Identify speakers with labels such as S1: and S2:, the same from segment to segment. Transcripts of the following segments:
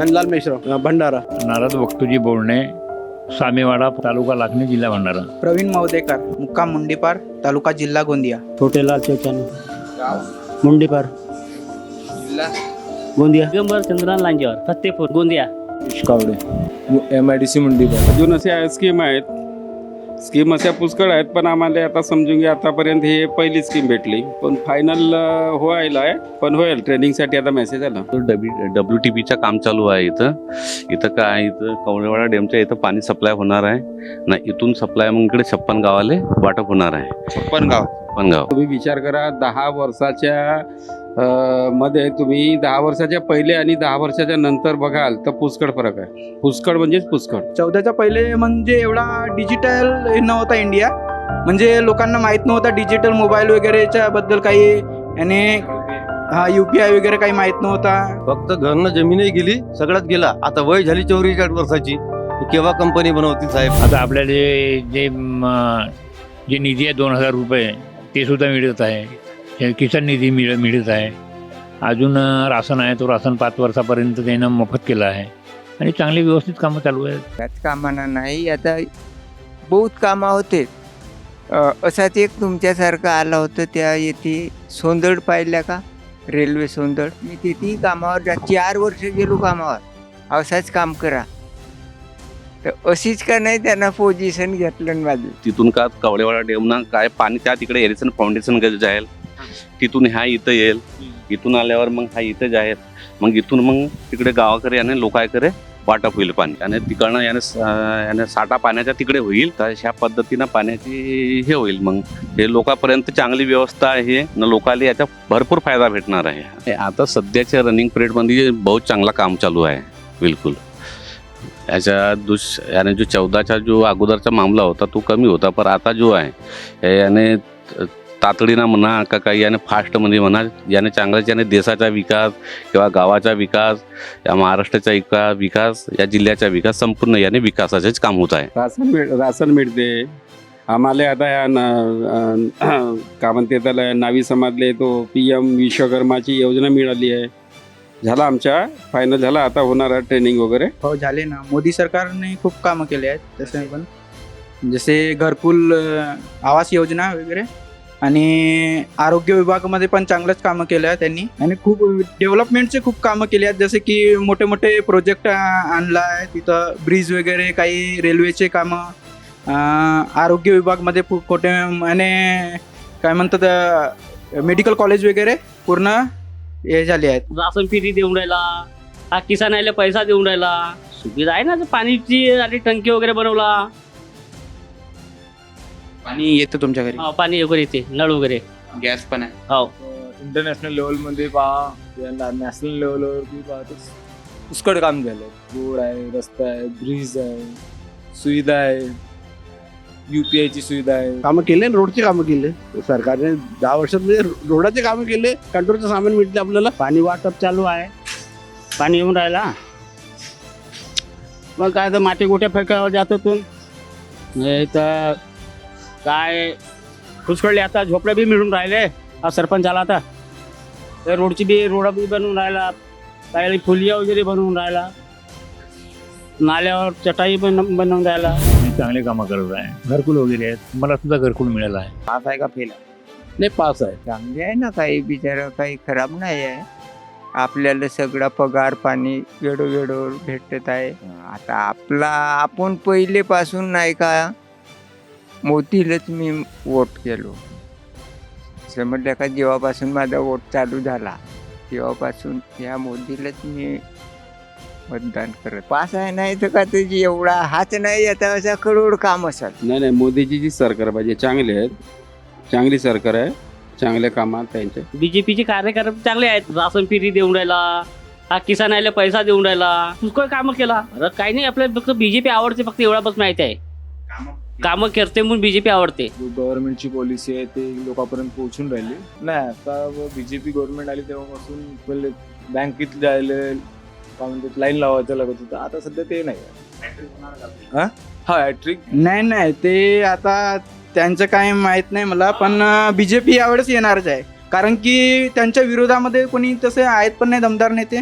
S1: नंदलाल मेश्राम. भंडारा.
S2: नारद वक्तुजी बोलणे सामेवाडा तालुका लाखणी जिल्हा भंडारा.
S3: प्रवीण मवदेकर मुक्काम मुंडीपार तालुका जिल्हा Gondia.
S1: Chhotelal Chauchani. Mundipar. Gondia.
S4: Digambar Chandranath Lanjewar Fattepur Gondia.
S1: Kawade.
S5: M I D C Mundi अजून असे स्कीम आहेत. स्कीम अशा पुष्कळ आहेत पण आम्हाला आता समजून घ्या आतापर्यंत ही पहिली स्कीम भेटली. पण फायनल व्हायला आहे पण होईल ट्रेनिंगसाठी आता मेसेज आला.
S6: डब्ल्यू डब्ल्यू टी पीचं काम चालू आहे इथं. इथं काय इथं कवळेवाडा डॅमच्या इथं पाणी सप्लाय होणार आहे. ना इथून सप्लाय मग इकडे छप्पन गावाले वाटप होणार आहे.
S7: छप्पन गाव
S6: छप्पन गाव
S5: तुम्ही विचार करा दहा वर्षाच्या मध्ये तुम्ही दहा वर्षाच्या पहिले आणि दहा वर्षाच्या नंतर बघाल तर पुष्कळ फरक आहे. पुष्कळ म्हणजेच पुष्कळ.
S3: चौदाच्या पहिले म्हणजे एवढा डिजिटल नव्हता इंडिया म्हणजे लोकांना माहीत नव्हता डिजिटल मोबाईल वगैरेच्या बद्दल काही. आणि हा यू पी आय वगैरे काही माहीत नव्हता.
S8: फक्त घरनं जमीनही गेली सगळ्यात गेला. आता वय झाली चौवेचाळीस वर्षाची. केव्हा कंपनी बनवती साहेब?
S2: आता आपल्याला जे जे म, जे निधी आहे दोन हजार रुपये ते सुद्धा मिळत आहे. हे किसान निधी मिळ मिळत आहे. अजून अ, राशन आहे तो राशन पाच वर्षापर्यंत त्यानं मोफत केलं आहे. आणि चांगली व्यवस्थित कामं चालू आहेत.
S9: त्याच कामाना नाही आता बहुत कामं होते. असाच एक तुमच्यासारखा आला होता त्या येथे सोंदड पाहिल्या का? रेल्वे सोंदड. मी तिथेही कामावर जा चार वर्ष गेलो कामावर. असाच काम करा. तर अशीच का नाही त्यांना पोझिशन घेतलं माझं
S6: तिथून का कवळेवाडा डॅमना काय पाणी त्या तिकडे एरिसन फाउंडेशन जाईल? तिथून ह्या इथं येईल. इथून आल्यावर मग हा इथं जाईल मग इथून मग तिकडे गावाकडे याने लोकांकडे वाटप होईल पाणी. आणि तिकडनं याने याने साठा पाण्याच्या तिकडे होईल. तर ह्या पद्धतीनं पाण्याची हे होईल. मग हे लोकांपर्यंत चांगली व्यवस्था आहे. न लोकांना याचा भरपूर फायदा भेटणार आहे. आता सध्याच्या रनिंग पिरियडमध्ये बहुत चांगला काम चालू आहे. बिलकुल. याच्या दुस याने जो चौदाचा जो अगोदरचा मामला होता तो कमी होता. पण आता जो आहे याने तातडीनं म्हणा का काही याने फास्टमध्ये म्हणा याने चांगलाच याने देशाचा विकास किंवा गावाचा विकास या महाराष्ट्राचा विकास विकास या जिल्ह्याचा विकास संपूर्ण याने विकासाचेच काम होत आहे.
S5: राशन मिळ राशन मिळते. आम्हाला आता या न- काय म्हणते त्याला नावी समाजले तो पी एम विश्वकर्माची योजना मिळाली आहे. झाला आमच्या फायनल झाला आता होणार आहे ट्रेनिंग वगैरे.
S3: हो झाले ना. मोदी सरकारने खूप कामं केले आहेत तसे पण. जसे घरकुल आवास योजना वगैरे आणि आरोग्य विभागामध्ये पण चांगलंच कामं केलं आहे त्यांनी. आणि खूप डेव्हलपमेंटचे खूप कामं केले आहेत. जसे की मोठे मोठे प्रोजेक्ट आणला आहे. तिथं ब्रिज वगैरे काही रेल्वेचे कामं आरोग्य विभागमध्ये खूप खोटे आणि काय म्हणतात मेडिकल कॉलेज वगैरे पूर्ण हे झाले आहेत.
S4: राशन फिरी देऊन राहिला? हा किसान आले पैसा देऊन राहिला. सुविधा आहे ना पाणीची आणि टंकी वगैरे बनवला.
S7: पाणी येतं तुमच्या घरी?
S4: हा, पाणी वगैरे येते नळ वगैरे.
S7: गॅस पण आहे.
S4: हो.
S1: इंटरनॅशनल लेवलमध्ये पहा नॅशनल लेवलवरती पहा तर पुष्कळ काम झालं रोड आहे रस्ता आहे ब्रिज आहे सुविधा आहे यू पी आयची सुविधा आहे.
S10: कामं केले रोडचे कामं केले. सरकारने दहा वर्षात म्हणजे रोडाचे कामं केले कंट्रोलचं सामान मिळते आपल्याला.
S4: पाणी वाटप चालू आहे. पाणी येऊन राहिला. मग काय तर माती गोट्या फेकावर जात होतो नाही तर काय? पुष्कळले आता झोपड्या बी मिळून राहिले. हा सरपंच आला आता. तर रोडची बी रोड बी बनवून राहिला. काही फुलिया वगैरे बनवून राहिला. नाल्यावर चटाई बन बनवून राहिला.
S2: आणि चांगले कामं करत आहे. घरकुल वगैरे आहेत. मला सुद्धा घरकुल मिळालं आहे.
S7: पास आहे का फेल?
S10: नाही पास आहे.
S9: चांगले आहे ना काही बिचारा काही खराब नाही आहे. आपल्याला सगळा पगार पाणी वेळोवेळोवर भेटत आहे. आता आपला आपण पहिलेपासून नाही का मोतीलाच मी वोट केलो. समजलं का जेव्हापासून माझा वोट चालू झाला तेव्हापासून या मोदीलाच मी मतदान करत. पास आहे नाही तर का त्याची एवढा हाच नाही आता असा करोड काम असेल.
S5: नाही नाही मोदीची जी सरकार पाहिजे चांगली आहेत चांगली सरकार आहे चांगल्या कामात त्यांचे.
S4: बीजेपीचे कार्यकर्ते चांगले आहेत राशन फिरी देऊन राहिला हा किसान आले पैसा देऊन राहिला. पुष्कळ कामं केला. अरे काही नाही आपल्याला फक्त बीजेपी आवडते फक्त एवढा बस माहिती आहे. कामं करते म्हणून बीजेपी आवडते.
S1: जो गव्हर्नमेंटची पॉलिसी आहे ते लोकांपर्यंत पोहोचून राहिली. नाही आता बीजेपी गव्हर्नमेंट आली तेव्हापासून पहिले बँकेत जायला काय म्हणतात लाईन लावायचं लागत होतं. आता सध्या ते नाही. आहे. हा? हा हॅट्रिक
S3: नाही नाही ते आता त्यांचं काय माहीत नाही मला पण बी जे पी यावेळेस येणारच आहे. कारण की त्यांच्या विरोधामध्ये कोणी तसे आहेत पण नाही दमदार नेते.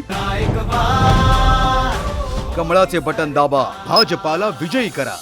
S11: कमळाचे बटन दाबा भाजपाला विजयी करा.